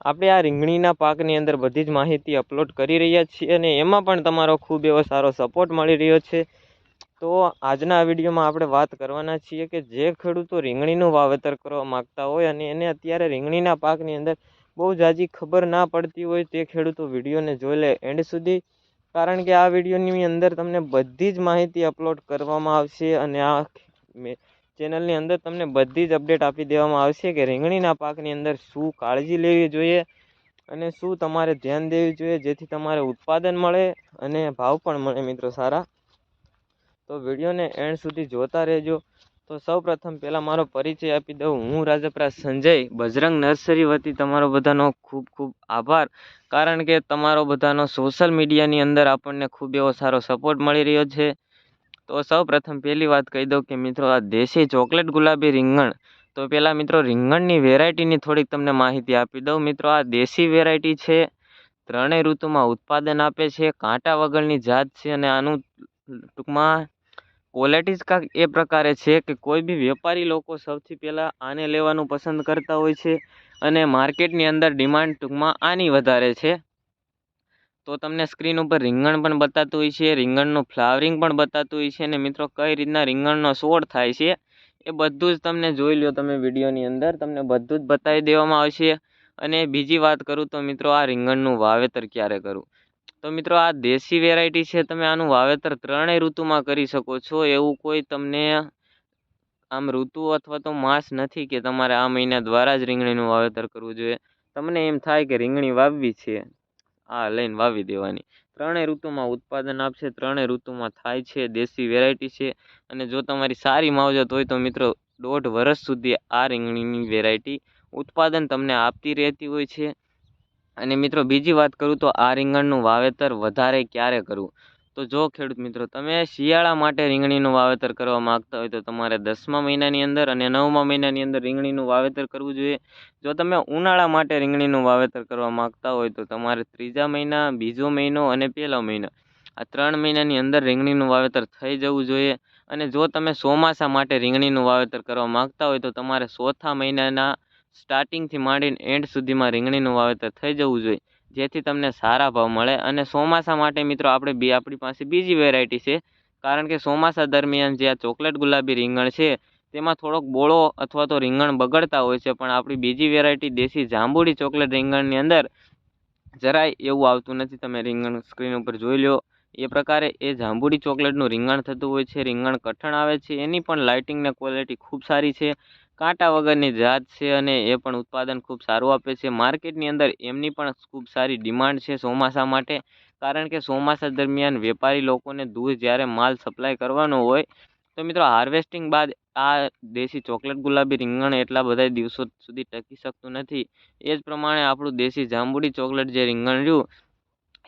આપણે આ રીંગણીના પાકની અંદર બધી જ માહિતી અપલોડ કરી રહ્યા છીએ અને એમાં પણ તમારો ખૂબ એવો સારો સપોર્ટ મળી રહ્યો છે. તો આજના વિડીયોમાં આપણે વાત કરવાના છીએ કે જે ખેડૂતો રીંગણીનું વાવેતર કરવા માગતા હોય અને એને અત્યારે રીંગણીના પાકની અંદર બહુ જાજી ખબર ના પડતી હોય તે ખેડૂતો વિડીયોને જોઈ લે એન્ડ સુધી. કારણ કે આ વિડીયોની અંદર તમને બધી જ માહિતી અપલોડ કરવામાં આવશે અને આ ચેનલની અંદર તમને બધી જ અપડેટ આપી દેવામાં આવશે કે રીંગણીના પાકની અંદર શું કાળજી લેવી જોઈએ અને શું તમારે ધ્યાન દેવી જોઈએ જેથી તમારે ઉત્પાદન મળે અને ભાવ પણ મળે મિત્રો સારા. તો વિડીયોને એન્ડ સુધી જોતા રહેજો. તો સૌ પ્રથમ પહેલાં મારો પરિચય આપી દઉં. હું રાજપરા સંજય બજરંગ નર્સરી વતી તમારો બધાનો ખૂબ ખૂબ આભાર. કારણ કે તમારો બધાનો સોશિયલ મીડિયાની અંદર આપણને ખૂબ એવો સારો સપોર્ટ મળી રહ્યો છે. તો સૌ પ્રથમ પહેલી વાત કહી દઉં કે મિત્રો આ દેશી ચોકલેટ ગુલાબી રીંગણ, તો પહેલાં મિત્રો રીંગણની વેરાયટીની થોડીક તમને માહિતી આપી દઉં. મિત્રો આ દેશી વેરાયટી છે, ત્રણેય ઋતુમાં ઉત્પાદન આપે છે, કાંટા વગરની જાત છે અને આનું ટૂંકમાં ક્વોલિટી જ કાંઈક એ પ્રકારે છે કે કોઈ બી વેપારી લોકો સૌથી પહેલાં આને લેવાનું પસંદ કરતા હોય છે અને માર્કેટની અંદર ડિમાન્ડ ટૂંકમાં આની વધારે છે. તો તમને સ્ક્રીન ઉપર રીંગણ પણ બતાતું હોય છે, રીંગણનું ફ્લાવરિંગ પણ બતાતું હોય છે અને મિત્રો કઈ રીતના રીંગણનો છોડ થાય છે એ બધું જ તમને જોઈ લો તમે વિડીયોની અંદર. તમને બધું જ બતાવી દેવામાં આવશે. અને બીજી વાત કરું તો મિત્રો આ રીંગણનું વાવેતર ક્યારે કરું? તો મિત્રો આ દેશી વેરાયટી છે, તમે આનું વાવેતર ત્રણેય ઋતુમાં કરી શકો છો. એવું કોઈ તમને આમ ઋતુ અથવા તો માસ નથી કે તમારે આ મહિના દ્વારા જ રીંગણીનું વાવેતર કરવું જોઈએ. તમને એમ થાય કે રીંગણી વાવવી છે. આ લઈને વાવી દેવાની. ત્રણેય ઋતુમાં ઉત્પાદન આપશે, ત્રણેય ઋતુમાં થાય છે, દેશી વેરાયટી છે. અને જો તમારી સારી માવજત હોય તો મિત્રો, દોઢ વર્ષ સુધી આ રીંગણીની વેરાયટી ઉત્પાદન તમને આપતી રહેતી હોય છે. અને મિત્રો, બીજી વાત કરું તો આ રીંગણનું વાવેતર વધારે ક્યારે કરવું? તો જો ખેડૂત મિત્રો, તમે શિયાળા માટે રીંગણીનું વાવેતર કરવા માગતા હોય તો તમારે દસમા મહિનાની અંદર અને નવમા મહિનાની અંદર રીંગણીનું વાવેતર કરવું જોઈએ. જો તમે ઉનાળા માટે રીંગણીનું વાવેતર કરવા માગતા હોય તો તમારે ત્રીજા મહિના, બીજો મહિનો અને પહેલો મહિનો, આ ત્રણ મહિનાની અંદર રીંગણીનું વાવેતર થઈ જવું જોઈએ. અને જો તમે ચોમાસા માટે રીંગણીનું વાવેતર કરવા માગતા હોય તો તમારે ચોથા મહિનાના સ્ટાર્ટિંગથી માંડીને એન્ડ સુધીમાં રીંગણીનું વાવેતર થઈ જવું જોઈએ. જેથી તમને સારા ભાવ મળે. અને ચોમાસા માટે મિત્રો આપણે બી આપણી પાસે બીજી વેરાયટી છે. કારણ કે ચોમાસા દરમિયાન જે આ ચોકલેટ ગુલાબી રીંગણ છે, તેમાં થોડોક બોળો અથવા તો રીંગણ બગડતા હોય છે. પણ આપણી બીજી વેરાયટી દેશી જાંબુડી ચોકલેટ રીંગણની અંદર જરાય એવું આવતું નથી. તમે રીંગણ સ્ક્રીન ઉપર જોઈ લો. એ પ્રકારે એ જાંબુડી ચોકલેટનું રીંગણ થતું હોય છે. રીંગણ કઠણ આવે છે. એની પણ લાઇટિંગને ક્વોલિટી ખૂબ સારી છે. કાંટા વગરની જાત છે અને એ પણ ઉત્પાદન ખૂબ સારું આપે છે. માર્કેટની અંદર એમની પણ ખૂબ સારી ડિમાન્ડ છે ચોમાસા માટે. કારણ કે ચોમાસા દરમિયાન વેપારી લોકોને દૂધ જ્યારે માલ સપ્લાય કરવાનો હોય, તો મિત્રો હાર્વેસ્ટિંગ બાદ આ દેશી ચોકલેટ, ગુલાબી રીંગણ એટલા બધા દિવસો સુધી ટકી શકતું નથી. એ જ પ્રમાણે આપણું દેશી જાંબુડી ચોકલેટ જે રીંગણ રહ્યું,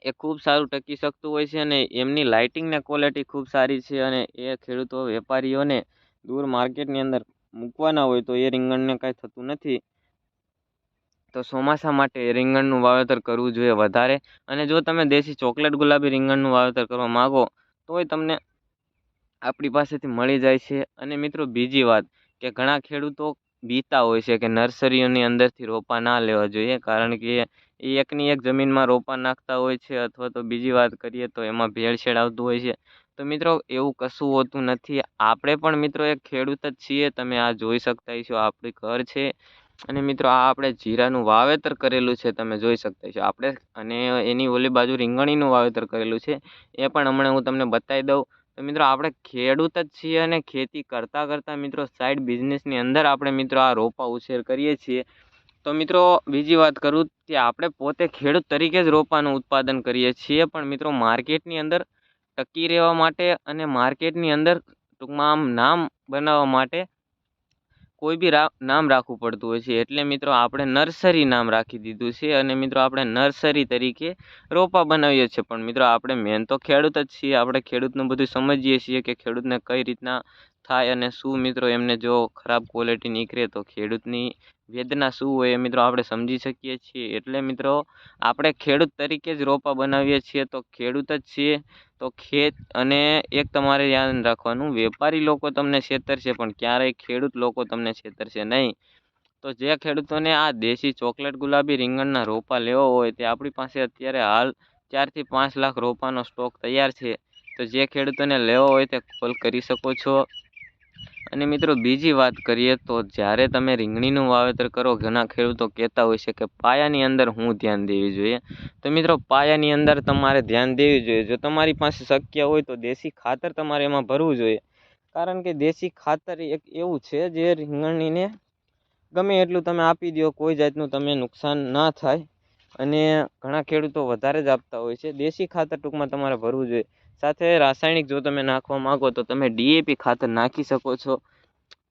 એ ખૂબ સારું ટકી શકતું હોય છે અને એમની લાઇટિંગને ક્વોલિટી ખૂબ સારી છે અને એ ખેડૂતો, વેપારીઓને દૂર માર્કેટની અંદર મૂકવાના હોય તો એ રીંગણને કાંઈ થતું નથી. તો ચોમાસા માટે રીંગણનું વાવેતર કરવું જોઈએ વધારે. અને જો તમે દેશી ચોકલેટ ગુલાબી રીંગણનું વાવેતર કરવા માગો, તોય તમને આપણી પાસેથી મળી જાય છે. અને મિત્રો, બીજી વાત કે ઘણા ખેડૂતો બીતા હોય છે કે નર્સરીઓની અંદરથી રોપા ના લેવા જોઈએ. કારણ કે એ એકની એક જમીનમાં રોપા નાખતા હોય છે. અથવા તો બીજી વાત કરીએ તો એમાં ભેળસેળ આવતું હોય છે. તો મિત્રો, એવું કશું હોતું નથી. આપણે પણ મિત્રો એક ખેડૂત જ છીએ. તમે આ જોઈ શકતા છો, આપણું ઘર છે. અને મિત્રો, આ આપણે જીરાનું વાવેતર કરેલું છે, તમે જોઈ શકતા છો. આપણે અને એની ઓલી બાજુ રીંગણીનું વાવેતર કરેલું છે. એ પણ હમણાં હું તમને બતાવી દઉં. તો મિત્રો, આપણે ખેડૂત જ છીએ અને ખેતી કરતાં કરતાં મિત્રો સાઈડ બિઝનેસની અંદર આપણે મિત્રો આ રોપા ઉછેર કરીએ છીએ. તો મિત્રો, બીજી વાત કરું કે આપણે પોતે ખેડૂત તરીકે જ રોપાનું ઉત્પાદન કરીએ છીએ. પણ મિત્રો માર્કેટની અંદર ટકી રહેવા માટે અને માર્કેટની અંદર ટૂંકમાં આમ નામ બનાવવા માટે કોઈ બી નામ રાખવું પડતું હોય છે. એટલે મિત્રો આપણે નર્સરી નામ રાખી દીધું છે અને મિત્રો આપણે નર્સરી તરીકે રોપા બનાવીએ છીએ. પણ મિત્રો આપણે મેન તો ખેડૂત જ છીએ. આપણે ખેડૂતનું બધું સમજીએ છીએ કે ખેડૂતને કઈ રીતના થાય અને શું મિત્રો એમને જો ખરાબ ક્વોલિટી નીકળે તો ખેડૂતની વેદના શું હોય એ મિત્રો આપણે સમજી શકીએ છીએ. એટલે મિત્રો આપણે ખેડૂત તરીકે જ રોપા બનાવીએ છીએ તો ખેડૂત જ છીએ. તો ખેત અને એક તમારે યાદ રાખવાનું, વેપારી લોકો તમને છેતરશે પણ ક્યારેય ખેડૂત લોકો તમને છેતરશે નહીં. તો જે ખેડૂતોને આ દેશી ચોકલેટ ગુલાબી રીંગણના રોપા લેવો હોય, તે આપણી પાસે અત્યારે હાલ ચારથી પાંચ લાખ રોપાનો સ્ટોક તૈયાર છે. તો જે ખેડૂતોને લેવો હોય તે કોલ કરી શકો છો. અને મિત્રો બીજી વાત કરીએ તો જ્યારે તમે રીંગણીનું વાવેતર કરો, ઘણા ખેડૂતો કહેતા હોય છે કે પાયાની અંદર હું ધ્યાન દેવી જોઈએ. તો મિત્રો પાયાની અંદર તમારે ધ્યાન દેવી જોઈએ. જો તમારી પાસે શક્ય હોય તો દેશી ખાતર તમારે એમાં ભરવું જોઈએ. કારણ કે દેશી ખાતર એક એવું છે જે રીંગણીને ગમે એટલું તમે આપી દો, કોઈ જાતનું તમે નુકસાન ના થાય. અને ઘણા ખેડૂતો વધારે જ આપતા હોય છે. દેશી ખાતર ટૂંકમાં તમારે ભરવું જોઈએ. સાથે રાસાયણિક જો તમે નાખવા માગો તો તમે ડીએપી ખાતર નાખી શકો છો.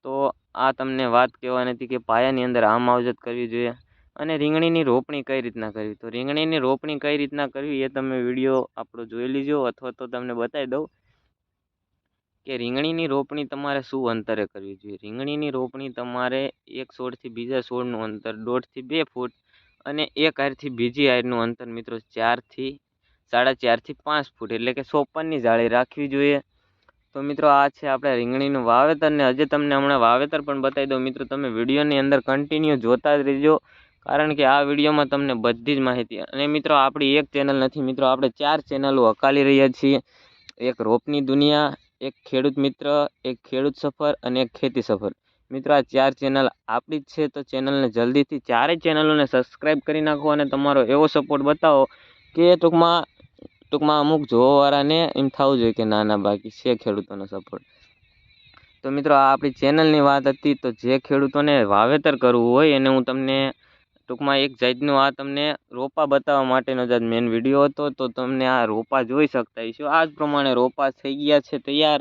તો આ તમને વાત કહેવાની હતી કે પાયાની અંદર આ માવજત કરવી જોઈએ અને રીંગણીની રોપણી કઈ રીતના કરવી? તો રીંગણીની રોપણી કઈ રીતના કરવી એ તમે વીડિયો આપણો જોઈ લીજો અથવા તો તમને બતાવી દઉં કે રીંગણીની રોપણી તમારે શું અંતરે કરવી જોઈએ? રીંગણીની રોપણી તમારે એક છોડથી બીજા છોડનું અંતર દોઢથી બે ફૂટ અને એક આરથી બીજી હારનું અંતર મિત્રો ચારથી સાડા ચારથી પાંચ ફૂટ, એટલે કે સોપનની જાળી રાખવી જોઈએ. તો મિત્રો, આ છે આપણે રીંગણીનું વાવેતર ને હજી તમને હમણાં વાવેતર પણ બતાવી દઉં. મિત્રો, તમે વિડીયોની અંદર કન્ટિન્યુ જોતા જ રહેજો, કારણ કે આ વિડીયોમાં તમને બધી જ માહિતી. અને મિત્રો, આપણી એક ચેનલ નથી, મિત્રો, આપણે ચાર ચેનલો હકાલી રહ્યા છીએ. એક રોપની દુનિયા, એક ખેડૂત મિત્ર, એક ખેડૂત સફર અને એક ખેતી સફર. મિત્રો, આ ચાર ચેનલ આપણી જ છે, તો ચેનલને જલ્દીથી ચારેય ચેનલોને સબસ્ક્રાઈબ કરી નાખો અને તમારો એવો સપોર્ટ બતાવો કે ટૂંકમાં ટૂંકમાં અમુક જોવાવાળાને એમ થવું જોઈએ કે ના ના, બાકી છે ખેડૂતોનો સપોર્ટ તો મિત્રો, આ આપણી ચેનલની વાત હતી, તો જે ખેડૂતોને વાવેતર કરવું હોય એને હું તમને ટૂંકમાં એક જાતનું આ તમને રોપા બતાવવા માટેનો જ મેઇન વીડિયો હતો. તો તમને આ રોપા જોઈ શકતા હશો. આ જ પ્રમાણે રોપા થઈ ગયા છે તૈયાર.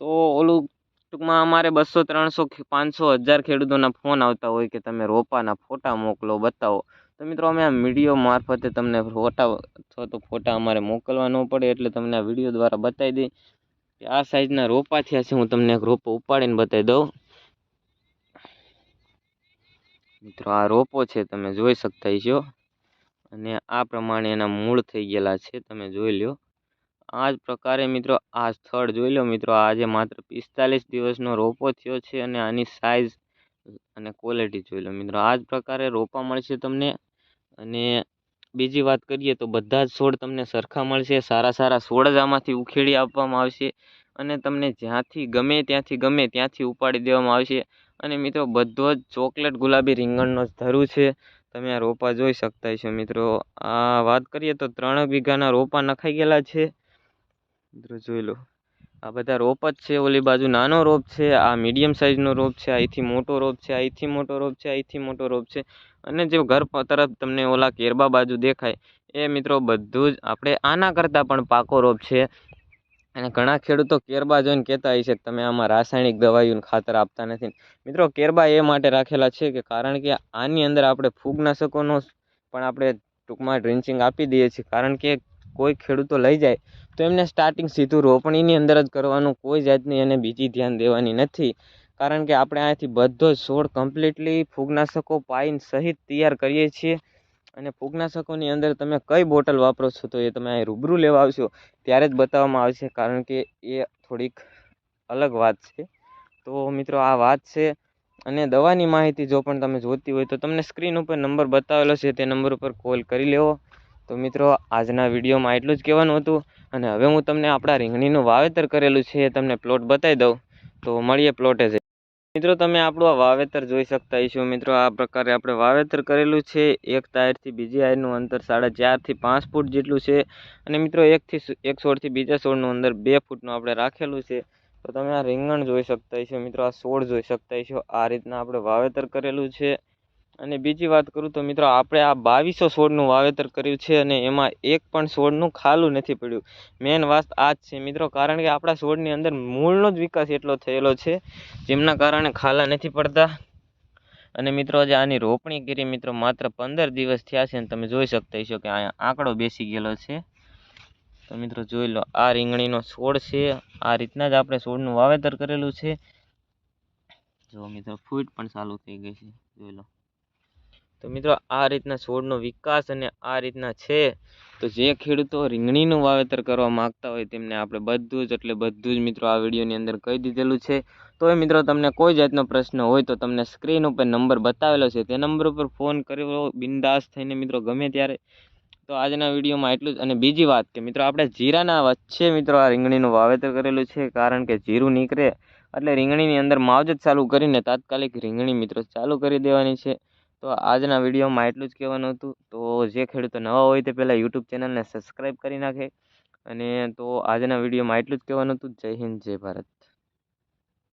તો ઓલું ટૂંકમાં અમારે બસો, ત્રણસો પાંચસો હજાર ખેડૂતોના ફોન આવતા હોય કે તમે રોપાના ફોટા મોકલો, બતાવો. તો મિત્રો, અમે આ વીડિયો મારફતે તમને ફોટા અથવા તો ફોટા અમારે મોકલવા ન પડે એટલે તમને આ વીડિયો દ્વારા બતાવી દઈ. કે આ સાઈઝના રોપા થયા છે, હું તમને એક રોપો ઉપાડીને બતાવી દઉં. મિત્રો, આ રોપો છે, તમે જોઈ શકતા છો અને આ પ્રમાણે એના મૂળ થઈ ગયેલા છે, તમે જોઈ લો આ જ પ્રકારે મિત્રો, આ સ્થળ જોઈ લો મિત્રો, આજે માત્ર પિસ્તાલીસ દિવસનો રોપો થયો છે અને આની સાઇઝ અને ક્વોલિટી જોઈ લો મિત્રો, આ જ પ્રકારે રોપા મળશે તમને અને બીજી વાત કરીએ તો બધા જ છોડ તમને સરખા મળશે, સારા સારા છોડ જ આમાંથી ઉખેડી આપવામાં આવશે અને તમને જ્યાંથી ગમે ત્યાંથી ગમે ત્યાંથી ઉપાડી દેવામાં આવશે. અને મિત્રો, બધો જ ચોકલેટ ગુલાબી રીંગણનો જ ધરું છે. તમે આ રોપા જોઈ શકતા છો મિત્રો. આ વાત કરીએ તો ત્રણ વીઘાના રોપા નખાઈ ગયેલા છે. મિત્રો, જોઈ લો. આ બધા રોપ જ છે. ઓલી બાજુ નાનો રોપ છે. આ મીડિયમ સાઇઝનો રોપ છે. અહીંથી મોટો રોપ છે. અહીંથી મોટો રોપ છે. અહીંથી મોટો રોપ છે. અને જે ઘર તરફ તમને ઓલા કેરબા બાજુ દેખાય, એ મિત્રો બધું જ આપણે આના કરતાં પણ પાકો રોપ છે. અને ઘણા ખેડૂતો કેરબા જોઈને કહેતા હોય છે કે તમે આમાં રાસાયણિક દવાઈઓને ખાતર આપતા નથી. મિત્રો કેરબા એ માટે રાખેલા છે કે કારણ કે આની અંદર આપણે ફૂગનાશકોનો પણ આપણે ટૂંકમાં ડ્રિન્ચિંગ આપી દઈએ છીએ. કારણ કે કોઈ ખેડૂતો લઈ જાય તો એમને સ્ટાર્ટિંગ સીધું રોપણીની અંદર જ કરવાનું, કોઈ જાતની એને બીજી ધ્યાન દેવાની નથી. કારણ કે આપણે અહીંયાથી બધો છોડ કમ્પ્લીટલી ફૂગનાશકો પાઈન સહિત તૈયાર કરીએ છીએ. અને ફૂગનાશકોની અંદર તમે કઈ બોટલ વાપરો છો તો એ તમે અહીં રૂબરૂ લેવા આવશો ત્યારે જ બતાવવામાં આવશે કારણ કે એ થોડીક અલગ વાત છે. તો મિત્રો આ વાત છે અને દવાની માહિતી જો પણ તમે જોતી હોય તો તમને સ્ક્રીન ઉપર નંબર બતાવેલો છે તે નંબર ઉપર કોલ કરી લેવો. તો મિત્રો આજના વિડીયોમાં એટલું જ કહેવાનું હતું અને હવે હું તમને આપણા રીંગણીનું વાવેતર કરેલું છે એ તમને પ્લોટ બતાવી દઉં. તો મળીએ પ્લોટે મિત્રો, તમે આપણું આ વાવેતર જોઈ શકતા હશો. મિત્રો, આ પ્રકારે આપણે વાવેતર કરેલું છે. એક ટાયરથી બીજી આયરનું અંતર સાડા ચારથી પાંચ ફૂટ જેટલું છે. અને મિત્રો, એકથી એક છોડથી બીજા છોડનું અંદર બે ફૂટનું આપણે રાખેલું છે. તો તમે આ રીંગણ જોઈ શકતા હશો. મિત્રો, આ છોડ જોઈ શકતા હશો. આ રીતના આપણે વાવેતર કરેલું છે. અને બીજી વાત કરું તો મિત્રો, આપણે આ બાવીસો છોડનું વાવેતર કર્યું છે અને એમાં એક પણ છોડનું ખાલું નથી પડ્યું. મેન વાત આ જ છે મિત્રો, કારણ કે આપણા છોડની અંદર મૂળનો જ વિકાસ એટલો થયેલો છે, જેમના કારણે ખાલા નથી પડતા. અને મિત્રો, આજે આની રોપણી કરી મિત્રો માત્ર પંદર દિવસ થયા છે અને તમે જોઈ શકતા હશો કે અહીંયા આંકડો બેસી ગયેલો છે. તો મિત્રો, જોઈ લો, આ રીંગણીનો છોડ છે, આ રીતના જ આપણે છોડનું વાવેતર કરેલું છે. જો મિત્રો, ફૂટ પણ ચાલુ થઈ ગઈ છે, જોઈ લો. તો મિત્રો, આ રીતના છોડનો વિકાસ અને આ રીતના છે, તો જે ખેડૂતો રીંગણીનું વાવેતર કરવા માગતા હોય તેમને આપણે બધું જ, એટલે બધું જ મિત્રો આ વિડીયોની અંદર કહી દીધેલું છે. તો એ મિત્રો, તમને કોઈ જાતનો પ્રશ્ન હોય તો તમને સ્ક્રીન ઉપર નંબર બતાવેલો છે. તે નંબર ઉપર ફોન કર્યો, બિંદાસ થઈને મિત્રો ગમે ત્યારે. તો આજના વિડીયોમાં એટલું જ. અને બીજી વાત કે મિત્રો, આપણે જીરાના વચ્ચે મિત્રો આ રીંગણીનું વાવેતર કરેલું છે, કારણ કે જીરું નીકળે. એટલે રીંગણીની અંદર માવજત ચાલુ કરીને તાત્કાલિક રીંગણી મિત્રો ચાલુ કરી દેવાની છે. તો આજના વિડીયોમાં એટલું જ કહેવાનું હતું. તો જે ખેડૂતો નવા હોય તે પહેલાં યુટ્યુબ ચેનલને સબસ્ક્રાઈબ કરી નાખે. અને તો આજના વિડીયોમાં એટલું જ કહેવાનું હતું. જય હિન્દ, જય ભારત.